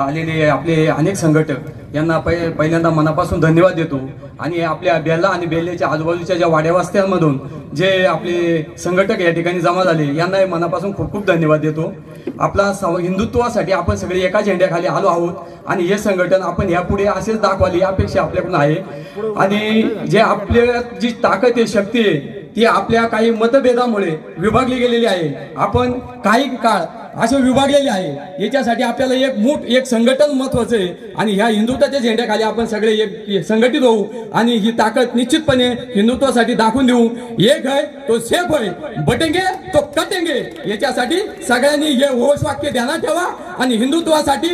आलेले आपले अनेक संघटक. यांना पहि पहिल्यांदा मनापासून धन्यवाद देतो. आणि आपल्या बेला आणि बेल्ल्याच्या आजूबाजूच्या ज्या वाड्यावस्त्यांमधून जे आपले संघटक या ठिकाणी जमा झाले यांनाही मनापासून खूप खूप धन्यवाद देतो. आपला सव हिंदुत्वासाठी आपण सगळे एका झेंड्याखाली आलो आहोत आणि हे संघटन आपण यापुढे असेच दाखवाले यापेक्षा आपल्याकडून आहे. आणि जे आपल्या जी ताकद आहे शक्ती आहे ती आपल्या काही मतभेदामुळे विभागली गेलेली आहे. आपण काही काळ असे विभागलेले आहे. याच्यासाठी आपल्याला एक मूठ एक संघटन महत्वाचं आहे. आणि ह्या हिंदुत्वाच्या झेंड्याखाली आपण सगळे एक संघटित होऊ. आणि ही ताकद निश्चितपणे हिंदुत्वासाठी दाखवून देऊ. एक आहे तो सेफ आहे. बटेंगे तो कटेंगे. याच्यासाठी सगळ्यांनी हे होश वाक्य ध्यानात ठेवा. आणि हिंदुत्वासाठी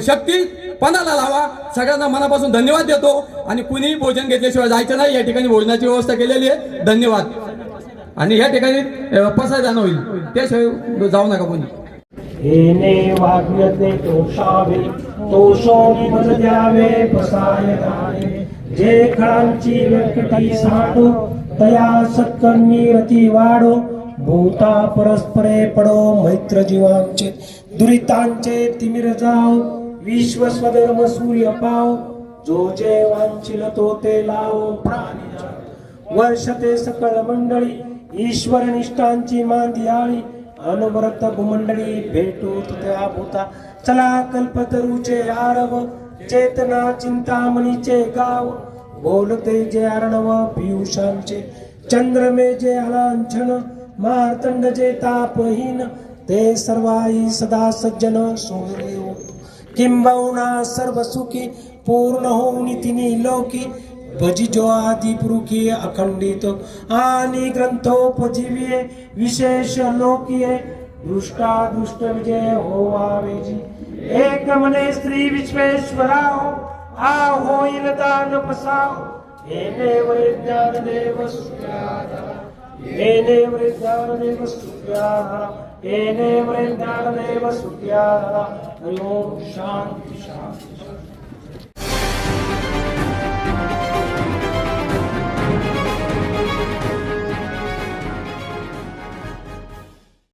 शक्ती पणाला लावा. सगळ्यांना मनापासून धन्यवाद देतो. आणि कुणीही भोजन घेतल्याशिवाय जायचं नाही. या ठिकाणी भोजनाची व्यवस्था केलेली आहे. धन्यवाद. आणि या ठिकाणी अ, होईल त्याशिवाय जाऊ नका कोणी. येणे वाग्यते तोषावे तोषोनी मज द्यावे पसाय दाणे जे खळांची व्यक्ती साठो तया सत्कर्मी रती वाढो. भूता परस्परे पडो मैत्र जीवांचे दुरितांचे तिमिर जाव विश्व स्वधर्म सूर्य पाव जो जे वांचिल तो ते लाव प्राणी वर्षते सकळ मंडळी ईश्वर निष्ठांची मांदियाळी. अनवरत भूमंडळी भेटू त्या भूता. चला कल्पतरूचे आरव चेतना चिंतामणीचे गाव. बोलते जे अर्णव पियुषांचे. चंद्रमे जे अलांछन मार्तंड जे तापहीन. ते सर्वाई सदा सज्जन सोयरे होतो. किंबहुना सर्व सुखी पूर्ण होऊन तिनी लोकी. भजी जो आदि पुरुखीय अखंडित तो, आनि ग्रंथो ग्रंथोपजीवीय विशेष लोकीय दुष्टा दुष्ट विजय हो आवे जी एक मने स्त्री विश्वेश्वरा हो आ हो इलता न पसाओ एने वृद्धार देव सुख्याता एने वृद्धार देव सुख्याता एने वृद्धार देव सुख्याता ओम शांति शांति